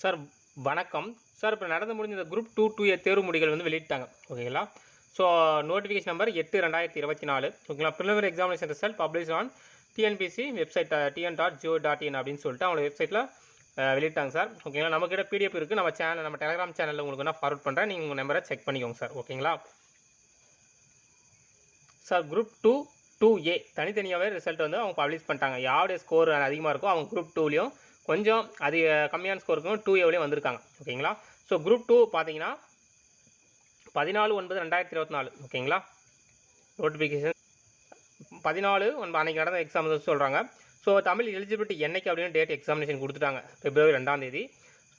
Sir வணக்கம். Sir இப்போ நடந்து முடிஞ்ச இந்த குரூப் டூ டூ ஏ தேர்வு முடிகள் வந்து வெளியிட்டாங்க. ஓகேங்களா ஸோ நோட்டிஃபிகேஷன் நம்பர் எட்டு ரெண்டாயிரத்தி இருபத்தி நாலு. ஓகேங்களா preliminary examination result publish on TNPSC website TN dot geo dot in அப்படின்னு சொல்லிட்டு அவங்களோட வெப்சைட்டில் uh, வெளியிட்டாங்க சார். ஓகேங்களா நம்மக்கிட்ட பிடிஎஃப் இருக்குது நம்ம சேனல் நம்ம டெலிகிராம் சேனலில் உங்களுக்கு நான் ஃபார்வர்ட் பண்ணுறேன் நீங்கள் உங்கள் நம்பரை செக் பண்ணிக்கோங்க சார். ஓகேங்களா sir group two two A தனித்தனியாகவே result வந்து அவங்க பப்ளிஷ் பண்ணிட்டாங்க. யாருடைய ஸ்கோர் அதிகமாக இருக்கோ அவங்க குரூப் டூலேயும் கொஞ்சம் அது கம்மியான ஸ்கோருக்கும் டூ ஏவிலையும் வந்திருக்காங்க. ஓகேங்களா ஸோ குரூப் டூ பார்த்தீங்கன்னா பதினாலு ஒன்பது ரெண்டாயிரத்தி இருபத்தி நாலு ஓகேங்களா நோட்டிஃபிகேஷன் பதினாலு ஒன்பது அன்றைக்கி நடந்த எக்ஸாம் சொல்கிறாங்க ஸோ தமிழ் எலிஜிபிலிட்டி என்னைக்கு அப்படின்னு டேட் எக்ஸாமினேஷன் கொடுத்துட்டாங்க. பிப்ரவரி ரெண்டாம் தேதி.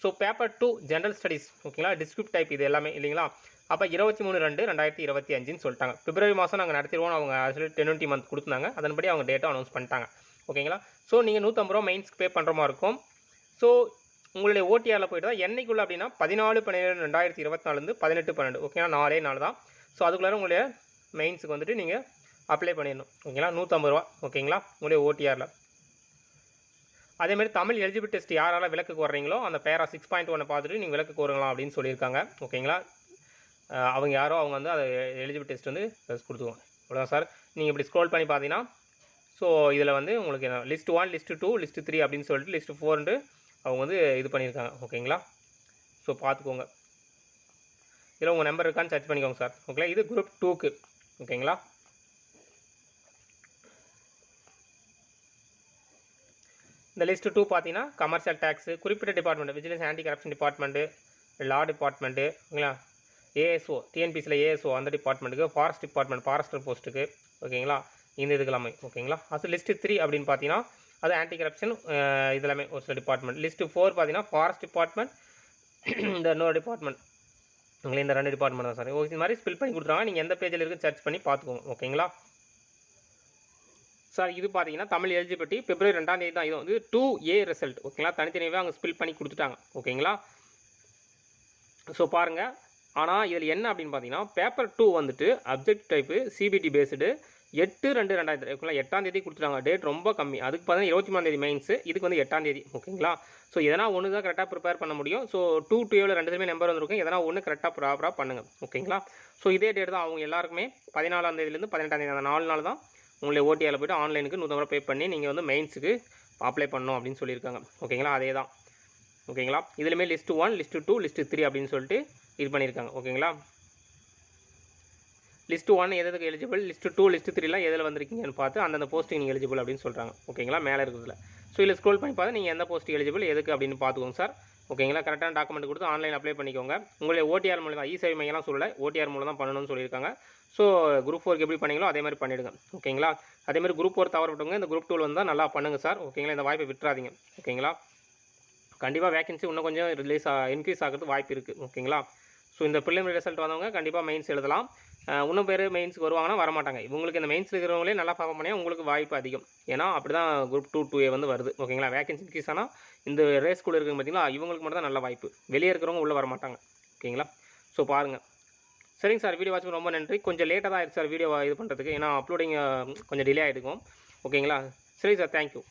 So paper two general studies ஓகேங்களா டிஸ்கிரிப்ட் டைப் இது எல்லாமே இல்லைங்களா? அப்போ இருபத்தி மூணு ரெண்டு ரெண்டாயிரத்தி இருபத்தி அஞ்சுன்னு சொல்லிட்டாங்க. பிப்ரவரி மாதம் நாங்கள் நடத்திடுவோம் அவங்க ஆக்சுவலி டென்வெண்ட்டி மந்த் கொடுத்தாங்க அதன்படி அவங்க டேட்டை அனௌன்ஸ் பண்ணிட்டாங்க. ஓகேங்களா? ஸோ நீங்கள் நூற்றம்பது ரூபா மெயின்ஸ்க்கு பே பண்ணுற மாதிரி இருக்கும். ஸோ உங்களுடைய ஓடிஆரில் போய்ட்டு தான் என்னைக்குள்ள அப்படின்னா பதினாலு பன்னெண்டு ரெண்டாயிரத்தி இருபத்தி நாலுலேருந்து பதினெட்டு பன்னெண்டு. ஓகேங்களா நாலே நாள் தான். ஸோ அதுக்குள்ளார உங்களுடைய மெயின்ஸுக்கு வந்துட்டு நீங்கள் அப்ளை பண்ணிடணும். ஓகேங்களா? நூற்றம்பது ரூபா. ஓகேங்களா? உங்களுடைய ஓடிஆரில் அதேமாதிரி தமிழ் எலிஜிபிள் டெஸ்ட் யாரால விளக்கு வர்றீங்களோ அந்த பேரா சிக்ஸ் பாயிண்ட் ஒன்னை பார்த்துட்டு நீங்கள் விளக்கு வரலாம் அப்படின்னு சொல்லியிருக்காங்க. ஓகேங்களா? அவங்க யாரோ அவங்க வந்து அதை எலிஜிபிள் டெஸ்ட் வந்து கொடுத்துருவாங்க. அவ்வளோதான் சார். நீங்கள் இப்படி ஸ்க்ரோல் பண்ணி பார்த்தீங்கன்னா ஸோ இதில் வந்து உங்களுக்கு என்ன list one list two list three அப்படின்னு சொல்லிட்டு லிஸ்ட் ஃபோர்ன்ட்டு அவங்க வந்து இது பண்ணியிருக்காங்க. ஓகேங்களா ஸோ பார்த்துக்கோங்க. இதில் உங்கள் நம்பர் இருக்கான்னு சர்ச் பண்ணிக்கோங்க சார் ஓகேங்களா இது குரூப் டூக்கு ஓகேங்களா இந்த லிஸ்ட் டூ பார்த்தீங்கன்னா கமர்ஷியல் டேக்ஸு குறிப்பிட்ட department vigilance anti corruption department law department ஓகேங்களா ஏஎஸ்ஓ டிஎன்பிசியில் ஏஎஸ்ஓ அந்த டிபார்ட்மெண்ட்டுக்கு ஃபாரஸ்ட் டிபார்ட்மெண்ட் ஃபாரஸ்டர் போஸ்ட்டுக்கு ஓகேங்களா இந்த இதுக்கெல்லாமே ஓகேங்களா? அது லிஸ்ட்டு த்ரீ அப்படின்னு பார்த்தீங்கன்னா அது ஆன்டி கரப்ஷன் இதெல்லாமே ஒரு சில டிபார்ட்மெண்ட் லிஸ்ட்டு ஃபோர் பார்த்தீங்கன்னா ஃபாரஸ்ட் டிபார்ட்மெண்ட் இந்த இன்னொரு டிபார்ட்மெண்ட் உங்களை இந்த ரெண்டு டிபார்ட்மெண்ட் தான் சார் ஓகே இது மாதிரி ஸ்பில் பண்ணி கொடுத்துருவாங்க. நீங்கள் எந்த பேஜில் இருக்குது சர்ச் பண்ணி பார்த்துக்கோங்க. ஓகேங்களா? சார் இது பார்த்தீங்கன்னா தமிழ் எலிஜிபிலிட்டி பிப்ரவரி ரெண்டாம் தேதி தான். இது வந்து டூ ஏ ரிசல்ட் ஓகேங்களா? தனித்தனியாகவே அவங்க ஸ்பில் பண்ணி கொடுத்துட்டாங்க. ஓகேங்களா? ஸோ பாருங்கள் ஆனால் இதில் என்ன அப்படின்னு பார்த்தீங்கன்னா பேப்பர் டூ வந்துட்டு object type C B T based எட்டு ரெண்டு ரெண்டாயிரத்தி ஓகேங்களா எட்டாம் தேதி கொடுத்துட்டாங்க. டேட் ரொம்ப கம்மி. அதுக்கு பார்த்தீங்கன்னா இருபத்தி மூணாம் தேதி மெயின்ஸு இதுக்கு வந்து எட்டாம் தேதி. ஓகேங்களா? ஸோ எதனா ஒன்று தான் கரெக்டாக ப்ரிப்பேர் பண்ண முடியும். ஸோ டூ டூ ஏவில் ரெண்டுமே நம்பர் வந்திருக்கும். எதனா ஒன்று கரெக்டாக ப்ராப்பராக பண்ணுங்கள் ஓகேங்களா? ஸோ இதே டேட் தான் அவங்க எல்லாருக்குமே பதினாலாம் தேதியிலேருந்து பதினெட்டாம் தேதி அந்த நாலு நாள் தான் உங்களை ஓடிஆரில் போய்ட்டு ஆன்லைனுக்கு நூற்றம்பது பே பண்ணி நீங்கள் வந்து மெயின்ஸுக்கு அப்ளை பண்ணணும் அப்படின்னு சொல்லியிருக்காங்க. ஓகேங்களா? அதே தான். ஓகேங்களா? இதுலேயுமே list one list two list three அப்படின்னு சொல்லிட்டு இது பண்ணியிருக்காங்க. ஓகேங்களா? லிஸ்ட்டு ஒன் எதுக்கு எலிஜிபிள் லிஸ்ட்டு டூ லிஸ்ட்டு த்ரீலாம் எதில் வந்திருக்கீங்கன்னு பார்த்து அந்தந்த போஸ்ட்டுக்கு நீங்கள் எலிஜிபிள் அப்படின்னு சொல்கிறாங்க ஓகேங்களா? மேலே இருக்கிறதுல. ஸோ இதில் ஸ்க்ரோல் பண்ணி பார்த்து நீங்கள் எந்த போஸ்ட் எலிஜிபிள் எதுக்கு அப்படின்னு பார்த்துக்கோங்க சார் ஓகேங்களா? கரெக்டான டாக்குமெண்ட் கொடுத்து ஆன்லைன் அப்ளை பண்ணிக்கோங்க. உங்களுடைய ஓடிஆர் மூலம் தான் இ சேவை மையம்லாம் சொல்லலை. ஓடிஆர் மூலம் தான் பண்ணணும்னு சொல்லியிருக்காங்க. ஸோ குரூப் ஃபோருக்கு எப்படி பண்ணீங்களோ அதே மாதிரி பண்ணிவிடுங்க ஓகேங்களா? அதே மாதிரி குரூப் ஃபோர் தவறப்பட்டவங்க இந்த குரூப் டூவில் வந்தால் நல்லா பண்ணுங்கள் சார் ஓகேங்களா? இந்த வாய்ப்பை விட்டுறாதீங்க. ஓகேங்களா? கண்டிப்பாக வேகன்சி இன்னும் கொஞ்சம் ரிலீஸ் இன்க்ரீஸ் ஆகிறதுக்கு வாய்ப்பு இருக்குது ஓகேங்களா? ஸோ இந்த ப்ரிலிமினரி ரிசல்ட் வந்தவங்க கண்டிப்பாக மெயின்ஸ் எழுதலாம். இன்னும் பேர் மெயின்ஸுக்கு வருவாங்கன்னா வரமாட்டாங்க. இவங்களுக்கு இந்த மெயின்ஸ் இருக்கிறவங்களே நல்லா ஃபார்ம் பண்ணியா உங்களுக்கு வாய்ப்பு அதிகம். ஏன்னா அப்படி தான் குரூப் டூ டூ ஏ வந்து வருது. ஓகேங்களா வேகன்சி இன்க்ரீஸ் ஆனால் இந்த ரேஸ் கூட இருக்குன்னு பார்த்தீங்களா இவங்களுக்கு மட்டும் தான் நல்ல வாய்ப்பு. வெளியே இருக்கிறவங்க உள்ளே வரமாட்டாங்க. ஓகேங்களா ஸோ பாருங்கள் சரிங்க சார் வீடியோ வாட்ச் ரொம்ப நன்றி. கொஞ்சம் லேட்டாக தான் ஆயிடுச்சு சார் வீடியோ இது பண்ணுறதுக்கு ஏன்னா அப்லோடிங் கொஞ்சம் டிலே ஆகிருக்கும் ஓகேங்களா சரி சார் தேங்க்யூ